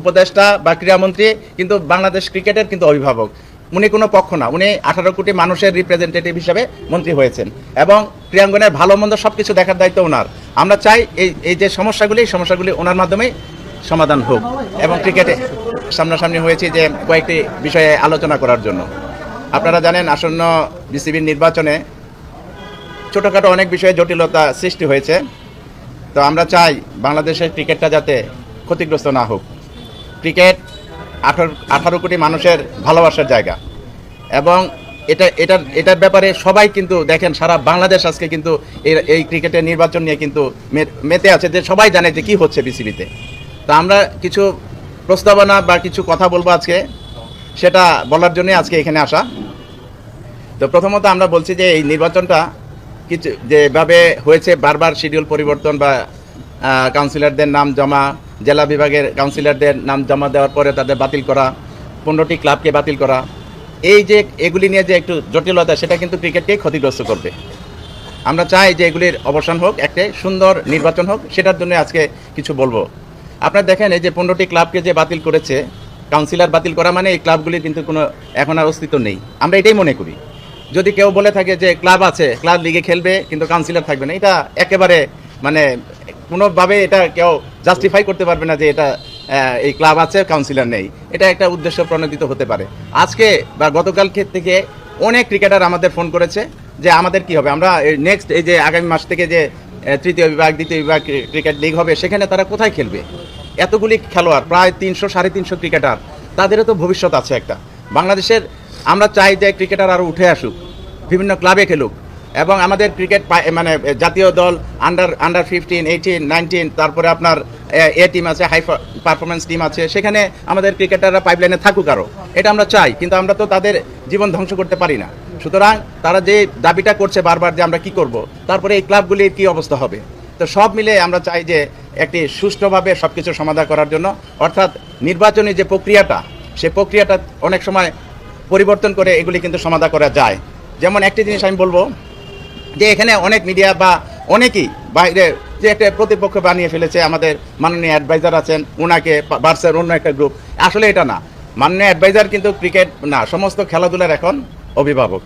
উপদেষ্টা বা ক্রীড়ামন্ত্রী, কিন্তু বাংলাদেশ ক্রিকেটের কিন্তু অভিভাবক। উনি কোনো পক্ষ না, উনি আঠারো কোটি মানুষের রিপ্রেজেন্টেটিভ হিসাবে মন্ত্রী হয়েছেন। এবং ক্রীড়াঙ্গনের ভালো মন্দ সব কিছু দেখার দায়িত্ব ওনার। আমরা চাই এই এই যে সমস্যাগুলি সমস্যাগুলি ওনার মাধ্যমেই সমাধান হোক এবং ক্রিকেটে সামনাসামনি হয়েছে যে কয়েকটি বিষয়ে আলোচনা করার জন্য। আপনারা জানেন, আসন্ন বিসিবির নির্বাচনে ছোটোখাটো অনেক বিষয়ে জটিলতা সৃষ্টি হয়েছে। তো আমরা চাই বাংলাদেশের ক্রিকেটটা যাতে ক্ষতিগ্রস্ত না হোক। ক্রিকেট আঠারো আঠারো কোটি মানুষের ভালোবাসার জায়গা। এবং এটা, এটার এটার ব্যাপারে সবাই কিন্তু দেখেন, সারা বাংলাদেশ আজকে কিন্তু এই ক্রিকেটের নির্বাচন নিয়ে কিন্তু মেতে আছে যে সবাই জানে যে কী হচ্ছে বিসিবিতে। তো আমরা কিছু প্রস্তাবনা বা কিছু কথা বলব আজকে, সেটা বলার জন্য আজকে এখানে আসা। তো প্রথমত আমরা বলছি যে এই নির্বাচনটা কিছু, যেভাবে হয়েছে বারবার শিডিউল পরিবর্তন বা কাউন্সিলরদের নাম জমা, জেলা বিভাগের কাউন্সিলরদের নাম জমা দেওয়ার পরে তাদের বাতিল করা, পনেরোটি ক্লাবকে বাতিল করা। এই যে এগুলি নিয়ে যে একটু জটিলতা, সেটা কিন্তু ক্রিকেটকেই ক্ষতিগ্রস্ত করবে। আমরা চাই যে এগুলির অবসান হোক, একটা সুন্দর নির্বাচন হোক, সেটার জন্য আজকে কিছু বলব। আপনারা দেখেন, এই যে পনেরোটি ক্লাবকে যে বাতিল করেছে কাউন্সিলর বাতিল করা মানে এই ক্লাবগুলির কিন্তু কোনো, এখন আর অস্তিত্ব নেই। আমরা এটাই মনে করি। যদি কেউ বলে থাকে যে ক্লাব আছে, ক্লাব লিগে খেলবে, কিন্তু কাউন্সিলর থাকবে না, এটা একেবারে মানে কোনোভাবে এটা কেউ জাস্টিফাই করতে পারবে না যে এটা এই ক্লাব আছে কাউন্সিলর নেই। এটা একটা উদ্দেশ্য প্রণোদিত হতে পারে। আজকে বা গতকাল থেকে অনেক ক্রিকেটার আমাদের ফোন করেছে যে আমাদের কি হবে। আমরা নেক্সট এই যে আগামী মাস থেকে যে তৃতীয় বিভাগ, দ্বিতীয় বিভাগ ক্রিকেট লিগ হবে, সেখানে তারা কোথায় খেলবে? এতগুলি খেলোয়াড়, প্রায় তিনশো, সাড়ে তিনশো ক্রিকেটার তাদেরও তো ভবিষ্যৎ আছে একটা। বাংলাদেশের আমরা চাই যে ক্রিকেটার আরও উঠে আসুক, বিভিন্ন ক্লাবে খেলুক। এবং আমাদের ক্রিকেট মানে জাতীয় দল under under fifteen eighteen nineteen তারপরে আপনার, এ টিম আছে হাই পারফরমেন্স টিম আছে। সেখানে আমাদের ক্রিকেটাররা পাইপলাইনে থাকুক আরও এটা আমরা চাই, কিন্তু আমরা তো তাদের জীবন ধ্বংস করতে পারি না। সুতরাং তারা যে দাবিটা করছে বারবার যে আমরা কি করব, তারপরে এই ক্লাবগুলির কি অবস্থা হবে? তো সব মিলে আমরা চাই যে একটি সুষ্ঠুভাবে সব কিছু সমাধান করার জন্য। অর্থাৎ নির্বাচনী যে প্রক্রিয়াটা সেই প্রক্রিয়াটা অনেক সময় পরিবর্তন করে এগুলি কিন্তু সমাধান করা যায়। যেমন একটি জিনিস আমি বলব যে এখানে অনেক মিডিয়া বা অনেকেই বাইরে যে একটা প্রতিপক্ষ বানিয়ে ফেলেছে, আমাদের মাননীয় অ্যাডভাইজার আছেন ওনাকে বার্সের অন্য একটা গ্রুপ আসলে এটা না। মাননীয় অ্যাডভাইজার কিন্তু ক্রিকেট না, সমস্ত খেলাধুলার এখন অভিভাবক।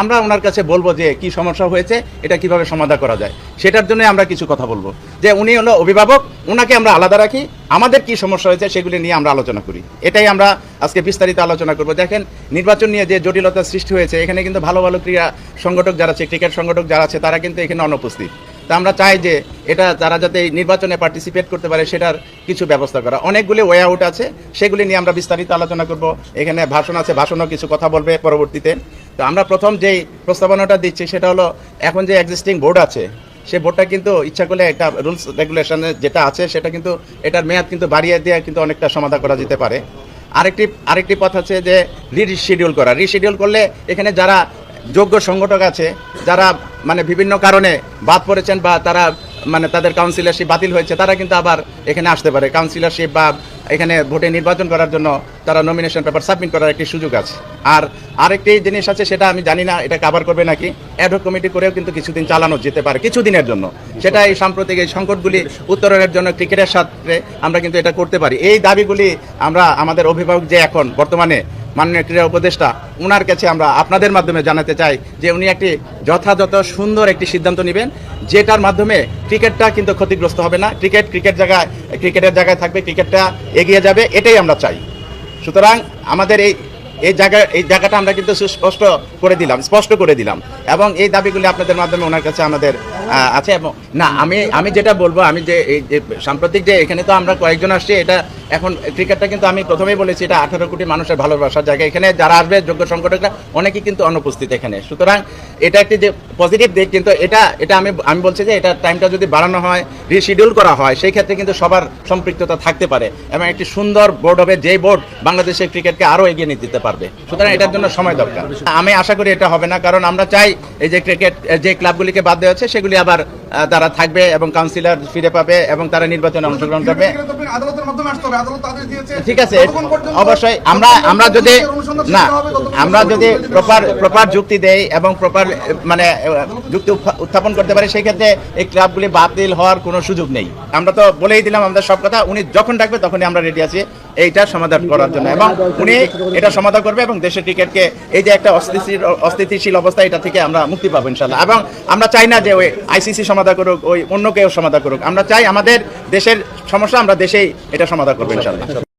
আমরা ওনার কাছে বলব যে কি সমস্যা হয়েছে, এটা কীভাবে সমাধান করা যায়। সেটার জন্য আমরা কিছু কথা বলব। যে উনি হলো অভিভাবক ওনাকে আমরা আলাদা রাখি। আমাদের কি সমস্যা হয়েছে সেগুলি নিয়ে আমরা আলোচনা করি। এটাই আমরা আজকে বিস্তারিত আলোচনা করব। দেখেন, নির্বাচন নিয়ে যে জটিলতা সৃষ্টি হয়েছে, এখানে কিন্তু ভালো ভালো ক্রীড়া সংগঠক যারা আছে, ক্রিকেট সংগঠক যারা আছে, তারা কিন্তু এখানে অনুপস্থিত। তা আমরা চাই যে এটা তারা যাতে নির্বাচনে পার্টিসিপেট করতে পারে, সেটার কিছু ব্যবস্থা করা। অনেকগুলি ওয়ে আউট আছে, সেগুলি নিয়ে আমরা বিস্তারিত আলোচনা করব। এখানে ভাষণ আছে, ভাষণও কিছু কথা বলবে পরবর্তীতে। তো আমরা প্রথম যেই প্রস্তাবনাটা দিচ্ছি, সেটা হলো এখন যে এক্সিস্টিং বোর্ড আছে, সে বোর্ডটা কিন্তু ইচ্ছা করলে একটা রুলস রেগুলেশনে যেটা আছে, সেটা কিন্তু এটার মেয়াদ কিন্তু বাড়িয়ে দিয়ে কিন্তু অনেকটা সমাধান করা যেতে পারে। আরেকটি আরেকটি পথ আছে যে রিশিডিউল করা। রিশিডিউল করলে এখানে যারা যোগ্য সংগঠক আছে, যারা মানে বিভিন্ন কারণে বাদ পড়েছেন বা তারা মানে তাদের কাউন্সিলরশিপ বাতিল হয়েছে, তারা কিন্তু আবার এখানে আসতে পারে। কাউন্সিলরশিপ বা এখানে ভোটে নির্বাচন করার জন্য তারা নমিনেশন পেপার সাবমিট করার একটি সুযোগ আছে। আর আরেকটি জিনিস আছে, সেটা আমি জানি না, এটা কাভার করবে নাকি? অ্যাডহক কমিটি করেও কিন্তু কিছুদিন চালানো যেতে পারে, কিছুদিনের জন্য। সেটা এই সাম্প্রতিক এই সংকটগুলি উত্তরণের জন্য ক্রিকেটের সাথে আমরা কিন্তু এটা করতে পারি। এই দাবিগুলি আমরা আমাদের অভিভাবক যে এখন বর্তমানে মাননীয় ক্রীড়া উপদেষ্টা ওনার কাছে আমরা আপনাদের মাধ্যমে জানাতে চাই যে উনি একটি যথাযথ সুন্দর একটি সিদ্ধান্ত নেবেন, যেটার মাধ্যমে ক্রিকেটটা কিন্তু ক্ষতিগ্রস্ত হবে না। ক্রিকেট ক্রিকেট জায়গায়, ক্রিকেটের জায়গায় থাকবে, ক্রিকেটটা এগিয়ে যাবে, এটাই আমরা চাই। সুতরাং আমাদের এই এই জায়গা, এই জায়গাটা আমরা কিন্তু সুস্পষ্ট করে দিলাম, স্পষ্ট করে দিলাম। এবং এই দাবিগুলি আপনাদের মাধ্যমে ওনার কাছে আমাদের আছে এবং না, আমি আমি যেটা বলব, আমি যে, এই যে সাম্প্রতিক যে এখানে তো আমরা কয়েকজন আসছি, এটা এখন ক্রিকেটটা কিন্তু আমি প্রথমেই বলেছি, এটা আঠারো কোটি মানুষের ভালোবাসার জায়গা। এখানে যারা আসবে, যোগ্য সংগঠকরা, অনেকেই কিন্তু অনুপস্থিত এখানে। সুতরাং এটা একটি যে পজিটিভ দিক, কিন্তু এটা এটা আমি আমি বলছি যে এটা টাইমটা যদি বাড়ানো হয় রিশিডিউল করা হয়, সেই ক্ষেত্রে কিন্তু সবার সম্পৃক্ততা থাকতে পারে। এবং একটি সুন্দর বোর্ড হবে, যেই বোর্ড বাংলাদেশের ক্রিকেটকে আরও এগিয়ে নিয়ে যেতে পারবে। সুতরাং এটার জন্য সময় দরকার। আমি আশা করি এটা হবে না, কারণ আমরা চাই এই যে ক্রিকেট যে ক্লাবগুলিকে বাদ দেওয়া হচ্ছে, সেগুলি আবার তারা থাকবে এবং কাউন্সিলর ফিরে পাবে এবং তারা নির্বাচনে অংশগ্রহণ করবে। সেক্ষেত্রে ঠিক আছে, অবশ্যই আমরা আমরা যদি না, আমরা যদি প্রপার প্রপার যুক্তি দেই এবং প্রপার মানে যুক্তি উত্থাপন করতে পারি সেই ক্ষেত্রে এই ক্লাবগুলি বাতিল হওয়ার কোনো সুযোগ নেই। আমরা তো বলেই দিলাম আমাদের সব কথা। উনি যখন ডাকবে তখনই আমরা রেডি আছি এইটা সমাধান করার জন্য। এবং উনি এটা সমাধান করবে এবং দেশের ক্রিকেটকে এই যে একটা অস্থিতিশীল অস্থিতিশীল অবস্থা, এটা থেকে আমরা মুক্তি পাবো ইনশাল্লাহ এবং আমরা চাই না যে ওই আইসিসি সমাধান করুক, ওই অন্য কেউ সমাধান করুক। আমরা চাই আমাদের দেশের সমস্যা, আমরা দেশেই এটা সমাধান করব ইনশাল্লাহ